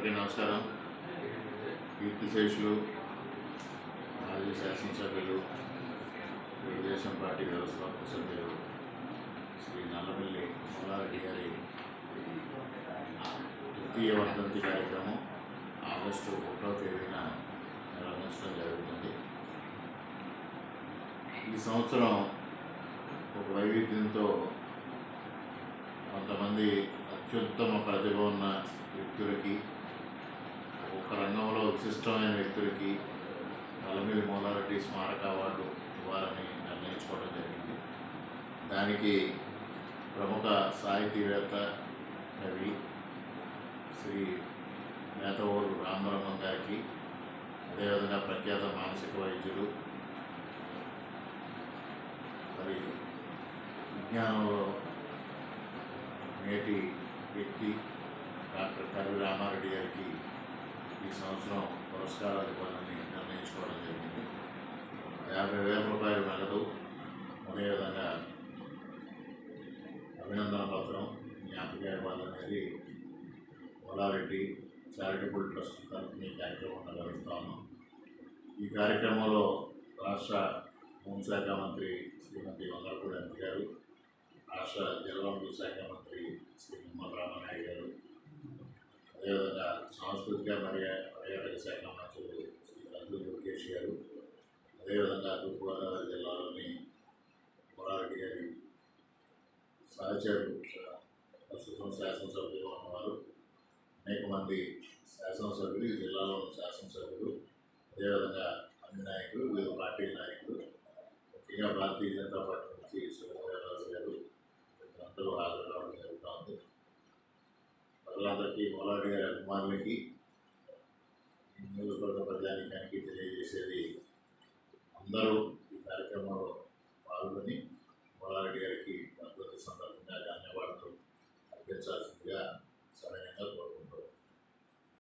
అందరికీ నమస్కారం. కీర్తిశేషులు మాజీ శాసనసభ్యులు తెలుగుదేశం పార్టీ వ్యవస్థాపక సభ్యులు శ్రీ నల్లమల్లి మల్లారెడ్డి గారి తృతీయ వర్ధంతి కార్యక్రమం ఆగస్టు ఒకటో తేదీన నిర్వహించడం జరుగుతుంది. ఈ సంవత్సరం ఒక వైవిధ్యంతో కొంతమంది అత్యుత్తమ ప్రతిభ ఉన్న వ్యక్తులకి రంగంలో విశిష్టమైన వ్యక్తులకి నల్లమిల్లి మూలారెడ్డి స్మారక అవార్డు ఇవ్వాలని నిర్ణయించుకోవడం జరిగింది. దానికి ప్రముఖ సాహితీవేత్త కవి శ్రీ నేతవోరు రామబ్రహ్మం గారికి అదేవిధంగా ప్రఖ్యాత మానసిక వైద్యులు మరి విజ్ఞానంలో నేటి వ్యక్తి డాక్టర్ కర్రి రామారెడ్డి ఈ సంవత్సరం పురస్కారాలు ఇవ్వాలని నిర్ణయించుకోవడం జరిగింది. యాభై వేల రూపాయలు నగదు అదేవిధంగా అభినందన పత్రం జ్ఞాపక ఇవ్వాలనేది మొలారెడ్డి చారిటబుల్ ట్రస్ట్ తరఫున ఈ కార్యక్రమం నిర్వహిస్తాము ఈ కార్యక్రమంలో రాష్ట్ర హోంశాఖ మంత్రి శ్రీమతి వందరపూడి ఎంపీ గారు రాష్ట్ర జలవనరుల శాఖ మంత్రి శ్రీ నిమ్మల రామనాయుడు గారు అదేవిధంగా సాంస్కృతిక మరియు పర్యాటక శాఖ మంత్రులు శ్రీ కందులు లోకేష్ గారు. అదేవిధంగా తూర్పుగోదావరి జిల్లాలోని మొరారెడ్డి గారి సహచరులు ప్రస్తుతం శాసనసభ్యులు ఉన్నవారు అనేక మంది శాసనసభ్యులు ఈ జిల్లాలో ఉన్న శాసనసభ్యులు అదేవిధంగా అన్ని నాయకులు వివిధ పార్టీల నాయకులు ముఖ్యంగా భారతీయ జనతా పార్టీ నుంచి శివరాజు ప్రజలందరికీ మొలాడి గారి అభిమానులకి ఈ నియోజకవర్గ ప్రజానికానికి తెలియజేసేది అందరూ ఈ కార్యక్రమంలో